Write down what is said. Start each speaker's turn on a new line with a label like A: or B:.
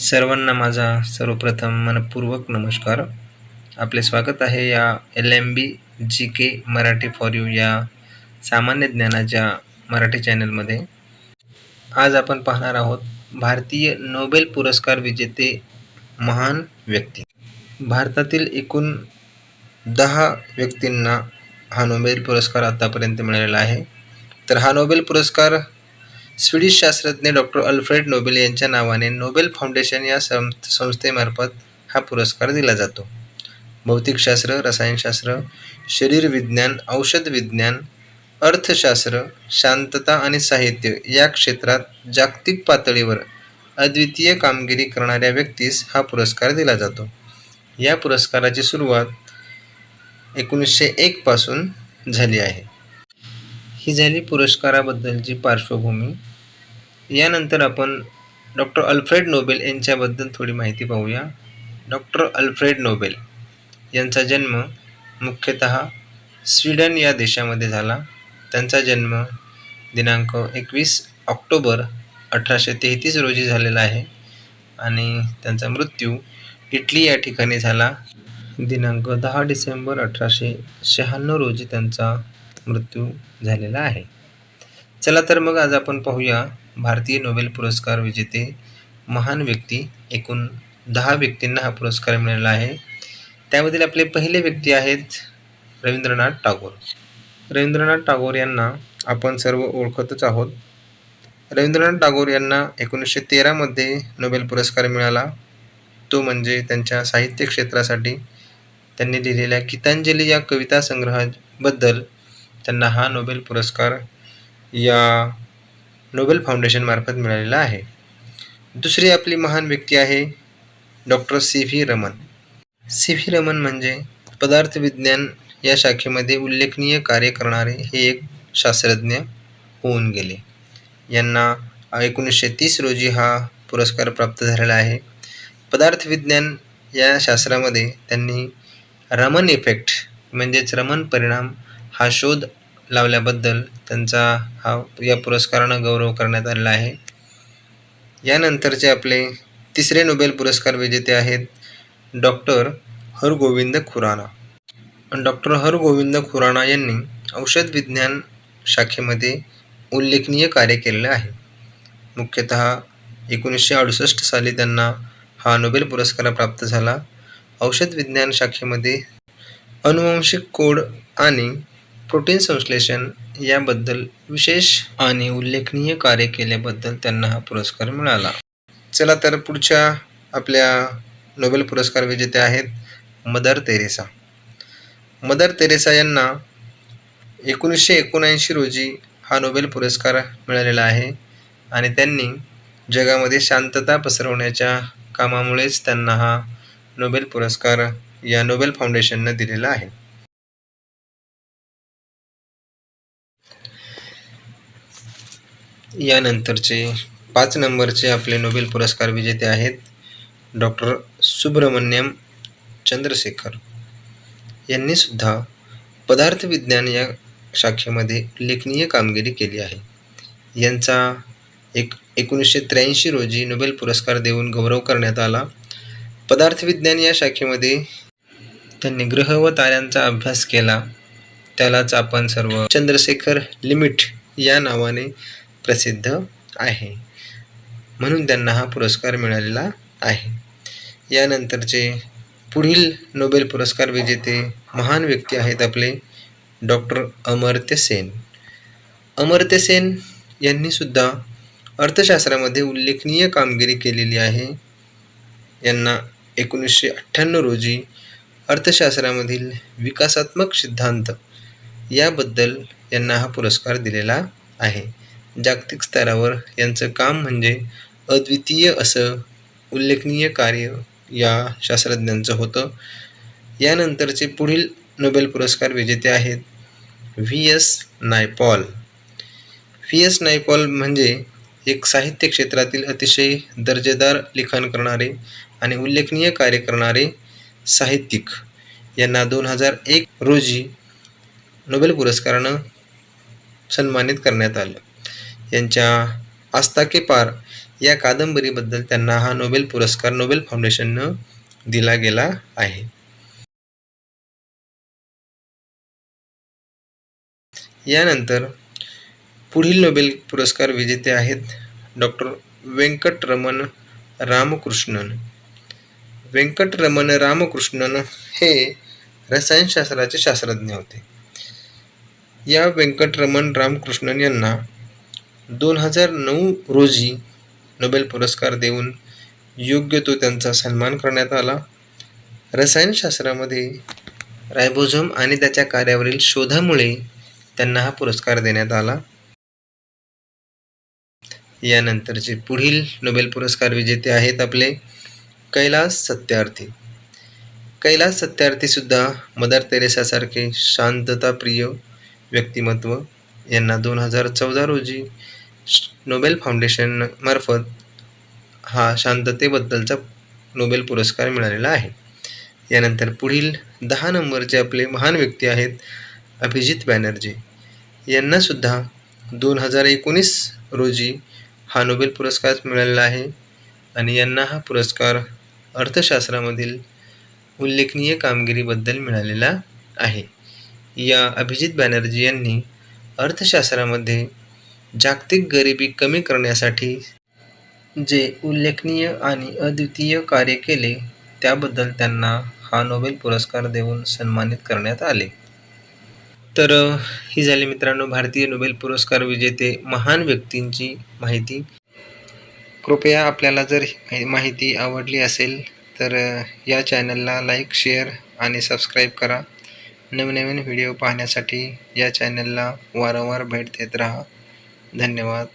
A: सर्वांना माझा सर्वप्रथम मनपूर्वक नमस्कार. आपले स्वागत आहे या L M B G K Marathi for you या सामान्य ज्ञानाच्या मराठी चॅनलमध्ये. आज आपण पाहणार आहोत भारतीय नोबेल पुरस्कार विजेते महान व्यक्ती. भारतातील एकूण दहा व्यक्तींना हा नोबेल पुरस्कार आतापर्यंत मिळालेला आहे. तर हा नोबेल पुरस्कार स्वीडिश शास्त्रज्ञ डॉक्टर अल्फ्रेड नोबेल यांच्या नावाने नोबेल फाउंडेशन या सं संस्थेमार्फत हा पुरस्कार दिला जातो. भौतिकशास्त्र रसायनशास्त्र शरीरविज्ञान औषध विज्ञान अर्थशास्त्र शांतता आणि साहित्य या क्षेत्रात जागतिक पातळीवर अद्वितीय कामगिरी करणाऱ्या व्यक्तीस हा पुरस्कार दिला जातो. या पुरस्काराची सुरुवात एकोणीसशे एकपासून झाली आहे. ही झाली पुरस्काराबद्दलची पार्श्वभूमी. यानंतर आपण डॉक्टर अल्फ्रेड नोबेल यांच्याबद्दल थोडी माहिती पाहूया. डॉक्टर अल्फ्रेड नोबेल यांचा जन्म मुख्यतः स्वीडन या देशामध्ये झाला. त्यांचा जन्म दिनांक एकवीस ऑक्टोबर अठराशे तेहतीस रोजी झालेला आहे आणि त्यांचा मृत्यू इटली या ठिकाणी झाला. दिनांक दहा डिसेंबर अठराशे शहाण्णव रोजी त्यांचा मृत्यू झालेला आहे. चला तर मग आज आपण पाहूया भारतीय नोबेल पुरस्कार विजेते महान व्यक्ती एकूण दहा व्यक्तींना हा पुरस्कार मिळाला आहे. त्यामधील आपले पहिले व्यक्ती आहेत रवींद्रनाथ टागोर. रवींद्रनाथ टागोर यांना आपण सर्व ओळखतच आहोत. रवींद्रनाथ टागोर यांना एकोणीसशे तेरामध्ये नोबेल पुरस्कार मिळाला. तो म्हणजे त्यांच्या साहित्य क्षेत्रासाठी त्यांनी लिहिलेल्या गीतांजली या कविता संग्रहाबद्दल त्यांना हा नोबेल पुरस्कार या नोबेल फाउंडेशनमार्फत मिळालेला आहे. दुसरी आपली महान व्यक्ती आहे doctor C V Raman. C V Raman म्हणजे पदार्थविज्ञान या शाखेमध्ये उल्लेखनीय कार्य करणारे हे एक शास्त्रज्ञ होऊन गेले. यांना एकोणीसशे तीस रोजी हा पुरस्कार प्राप्त झालेला आहे. पदार्थविज्ञान या शास्त्रामध्ये त्यांनी रमन इफेक्ट म्हणजेच रमन परिणाम हा शोध लावल्याबद्दल त्यांचा हा या पुरस्कारानं गौरव करण्यात आलेला आहे. यानंतरचे आपले तिसरे नोबेल पुरस्कार विजेते आहेत डॉक्टर हरगोविंद खुराना. डॉक्टर हरगोविंद खुराना यांनी औषध विज्ञान शाखेमध्ये उल्लेखनीय कार्य केलेले आहे. मुख्यतः एकोणीसशे अडुसष्ट साली त्यांना हा नोबेल पुरस्कार प्राप्त झाला. औषध विज्ञान शाखेमध्ये अनुवंशिक कोड आणि प्रोटीन संश्लेषण याबद्दल विशेष आणि उल्लेखनीय कार्य केल्याबद्दल त्यांना हा पुरस्कार मिळाला. चला तर पुढच्या आपल्या नोबेल पुरस्कार विजेते आहेत मदर तेरेसा. मदर तेरेसा यांना एकोणीसशे एकोणऐंशी रोजी हा नोबेल पुरस्कार मिळालेला आहे आणि त्यांनी जगामध्ये शांतता पसरवण्याच्या कामामुळेच त्यांना हा नोबेल पुरस्कार या नोबेल फाउंडेशननं दिलेला आहे. यानंतरचे पाच नंबरचे आपले नोबेल पुरस्कार विजेते आहेत डॉक्टर सुब्रमण्यम चंद्रशेखर. यांनीसुद्धा पदार्थविज्ञान या शाखेमध्ये उल्लेखनीय कामगिरी केली आहे. यांचा एक एकोणीसशे त्र्याऐंशी रोजी नोबेल पुरस्कार देऊन गौरव करण्यात आला. पदार्थविज्ञान या शाखेमध्ये त्यांनी ग्रह व ताऱ्यांचा अभ्यास केला. त्यालाच आपण सर्व चंद्रशेखर लिमिट या नावाने प्रसिद्ध आहे. म्हणून त्यांना हा पुरस्कार मिळालेला आहे. यानंतरचे पुढील नोबेल पुरस्कार विजेते महान व्यक्ती आहेत आपले डॉक्टर अमर्त्य सेन. अमर्त्य सेन यांनीसुद्धा अर्थशास्त्रामध्ये उल्लेखनीय कामगिरी केलेली आहे. यांना एकोणीसशे अठ्ठ्याण्णव रोजी अर्थशास्त्रामधील विकासात्मक सिद्धांत याबद्दल यांना हा पुरस्कार दिलेला आहे. जागतिक स्तरावर यांचं काम म्हणजे अद्वितीय असं उल्लेखनीय कार्य या शास्त्रज्ञांचं होतं. यानंतरचे पुढील नोबेल पुरस्कार विजेते आहेत V S Naipaul. V S Naipaul म्हणजे एक साहित्य क्षेत्रातील अतिशय दर्जेदार लिखाण करणारे आणि उल्लेखनीय कार्य करणारे साहित्यिक. यांना दोन हजार एक रोजी नोबेल पुरस्कारानं सन्मानित करण्यात आलं. यांच्या आस्था के पार या कादंबरीबद्दल त्यांना हा नोबेल पुरस्कार नोबेल फाउंडेशननं दिला गेला आहे. यानंतर पुढील नोबेल पुरस्कार विजेते आहेत डॉक्टर व्यंकटरमण रामकृष्णन. व्यंकटरमण रामकृष्णन हे रसायनशास्त्राचे शास्त्रज्ञ होते. या व्यंकटरमण रामकृष्णन यांना दोन हजार नऊ रोजी नोबेल पुरस्कार देऊन योग्य तो त्यांचा सन्मान करण्यात आला. रसायनशास्त्रामध्ये रायबोझोम आणि त्याच्या कार्यावरील शोधामुळे त्यांना हा पुरस्कार देण्यात आला. यानंतरचे पुढील नोबेल पुरस्कार विजेते आहेत आपले कैलास सत्यार्थी. कैलास सत्यार्थीसुद्धा मदर तेरेसासारखे शांतताप्रिय व्यक्तिमत्व यांना दोन हजार चौदा रोजी नोबेल फाउंडेशन मार्फत हा शांततेबद्दलचा नोबेल पुरस्कार मिळालेला आहे. यानंतर पुढील दहा नंबरचे आपले महान व्यक्ती आहेत अभिजित बॅनर्जी. यांनासुद्धा दोन हजार एकोणीस रोजी हा नोबेल पुरस्कार मिळालेला आहे आणि यांना हा पुरस्कार अर्थशास्त्रामधील उल्लेखनीय कामगिरीबद्दल मिळालेला आहे. या अभिजित बॅनर्जी यांनी अर्थशास्त्रामध्ये जागतिक गरिबी कमी करण्यासाठी जे उल्लेखनीय आणि अद्वितीय कार्य केले त्याबद्दल त्यांना हा नोबेल पुरस्कार देऊन सन्मानित करण्यात आले. तर ही झाली मित्रांनो भारतीय नोबेल पुरस्कार विजेते महान व्यक्तींची माहिती. कृपया आपल्याला जर माहिती आवडली असेल तर या चॅनलला लाईक शेअर आणि सबस्क्राईब करा. नवनवीन व्हिडिओ पाहण्यासाठी या चॅनलला वारंवार भेट देत राहा. धन्यवाद.